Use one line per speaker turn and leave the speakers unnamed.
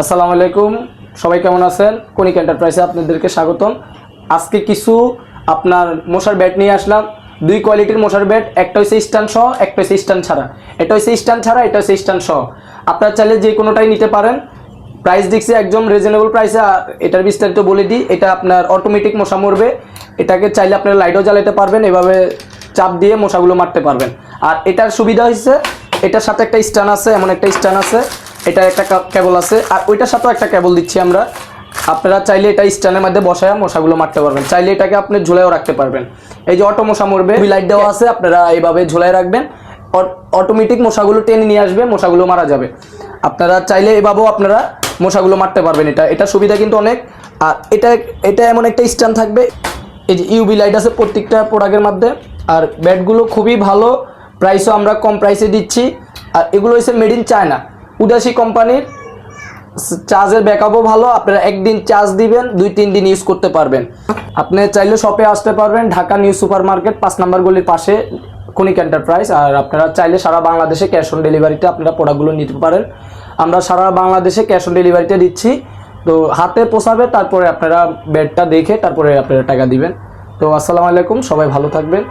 আসসালামু আলাইকুম। সবাই কেমন আছেন? কনিক এন্টারপ্রাইজে আপনাদেরকে স্বাগতম। আজকে কিছু আপনার মশার ব্যাট নিয়ে আসলাম। দুই কোয়ালিটির মশার ব্যাট, একটা হচ্ছে স্ট্যান্ড সহ, একটা হচ্ছে স্ট্যান্ড ছাড়া। এটা হচ্ছে স্ট্যান্ড ছাড়া, এটা হচ্ছে স্ট্যান্ড সহ। আপনারা চাইলে যে কোনোটাই নিতে পারেন। প্রাইস দিচ্ছি একদম রিজনেবল প্রাইসে এটার বিস্তারিত বলে দিই। এটা আপনার অটোমেটিক মশা মরবে। এটাকে চাইলে আপনারা লাইটও জ্বালাতে পারবেন, এভাবে চাপ দিয়ে মশাগুলো মারতে পারবেন। আর এটার সুবিধা হচ্ছে এটার সাথে একটা স্ট্যান্ড আছে, এমন একটা স্ট্যান্ড আছে। এটা একটা কেবল আছে। আর ওইটার সাথেও একটা কেবল দিচ্ছি আমরা। আপনারা চাইলে এটা স্ট্যান্ডের মধ্যে বসায় মশাগুলো মারতে পারবেন। চাইলে এটাকে আপনি ঝুলাইও রাখতে পারবেন। এই যে অটো মশা মরবে লাইট দেওয়া আছে, আপনারা এইভাবে ঝুলাই রাখবেন। অটোমেটিক মশাগুলো টেনে নিয়ে আসবে, মশাগুলো মারা যাবে। আপনারা চাইলে এভাবেও আপনারা মশাগুলো মারতে পারবেন এটা। এটা সুবিধা কিন্তু অনেক। আর এটা এটা এমন একটা স্ট্যান্ড থাকবে। এই যে ইউবি লাইট আছে প্রত্যেকটা প্রোডাক্টের মধ্যে। আর ব্যাটগুলো খুবই ভালো। প্রাইসও আমরা কম প্রাইসে দিচ্ছি। আর এগুলো হচ্ছে মেড ইন চায়না উদাসী কোম্পানির চার্জের ব্যাকআপও ভালো, আপনারা একদিন চার্জ দিবেন, দুই, তিন দিন ইউজ করতে পারবেন। আপনি চাইলে শপে আসতে পারবেন, ঢাকা নিউ সুপার মার্কেট পাঁচ নাম্বার গলির পাশে কনিক এন্টারপ্রাইজ আর আপনারা চাইলে সারা বাংলাদেশে ক্যাশ অন ডেলিভারিতে আপনারা প্রোডাক্টগুলো নিতে পারেন। আমরা সারা বাংলাদেশে ক্যাশ অন ডেলিভারিতে দিচ্ছি। তো হাতে পোষাবে, তারপরে আপনারা বেডটা দেখে তারপরে আপনারা টাকা দিবেন। তো আসসালামু আলাইকুম, সবাই ভালো থাকবেন।